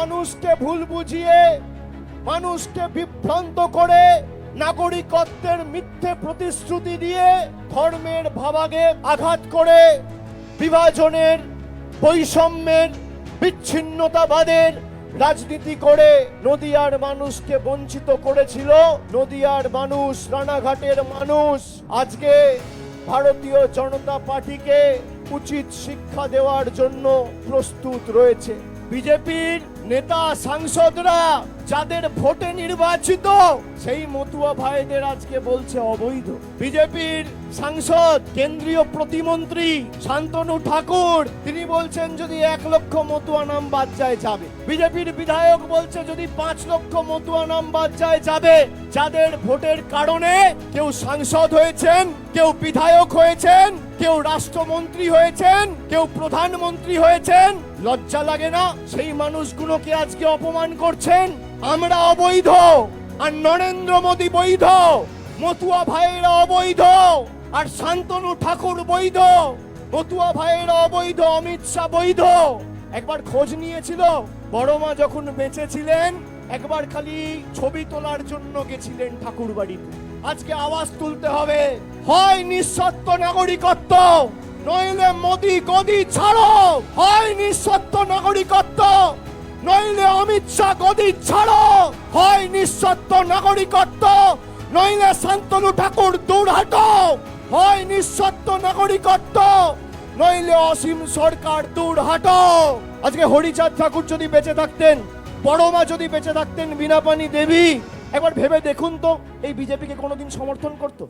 মানুষকে ভুল বুঝিয়ে, মানুষকে বিভ্রান্ত করে, নাগরিকত্বের মিথ্যে প্রতিশ্রুতি দিয়ে ধর্মের ভাবাগে আঘাত করে, বিভাজনের, বৈষম্যের, বিচ্ছিন্নতাবাদের রাজনীতি করে নদিয়ার মানুষকে বঞ্চিত করেছিল। নদিয়ার মানুষ, রানাঘাটের মানুষ, আজকে ভারতীয় জনতা পার্টিকে উচিত শিক্ষা দেওয়ার জন্য প্রস্তুত রয়েছে। বিজেপির নেতা সাংসদরা যাদের ভোটে নির্বাচিত, সেই মতুয়া ভাইদের আজকে বলছে অবৈধ। বিজেপির সাংসদ, কেন্দ্রীয় প্রতিমন্ত্রী শান্তনু ঠাকুর, তিনি বলছেন যদি এক লক্ষ মতুয়া নাম বাদ যায় যাবে। বিজেপির বিধায়ক বলছে যদি পাঁচ লক্ষ মতুয়া নাম বাদ যায় যাবে, যাদের ভোটের কারণে কেউ সাংসদ হয়েছেন, কেউ বিধায়ক হয়েছেন, কেউ রাষ্ট্রমন্ত্রী হয়েছেন, কেউ প্রধানমন্ত্রী হয়েছেন, লজ্জা লাগে না, সেই মানুষগুলোকে আজকে অপমান করছেন। আমরা অবৈধ। আর নরেন্দ্র মোদী বৈধ। মতুয়া ভাইয়েরা অবৈধ। আর শান্তনু ঠাকুর বৈধ। মতুয়া ভাইয়েরা অবৈধ, অমিত শাহ বৈধ। একবার খোঁজ নিয়েছিল, বড় মা যখন বেঁচে ছিলেন একবার খালি ছবি তোলার জন্য গেছিলেন ঠাকুর বাড়িতে। আজকে আওয়াজ তুলতে হবে। হয় নিঃস্বত্ব নাগরিকত্ব, নইলে মোদি গদি ছাড়ো। হয় নিঃসত্ব নাগরিকত্ব। নইলে অমিত শাহ গদি ছাড়ো। হয় নিঃসত্ব নাগরিকত্ব, নইলে শান্তনু ঠাকুর দূর হাটো। হয় নিঃসত্ব নাগরিকত্ব, নইলে অসীম সরকার দূর হাটো। আজকে হরিচাঁদ ঠাকুর যদি বেঁচে থাকতেন, বড় মা যদি বেঁচে থাকতেন, বিনাপানি দেবী, একবার ভেবে দেখুন তো, এই বিজেপিকে কোনোদিন সমর্থন করতো?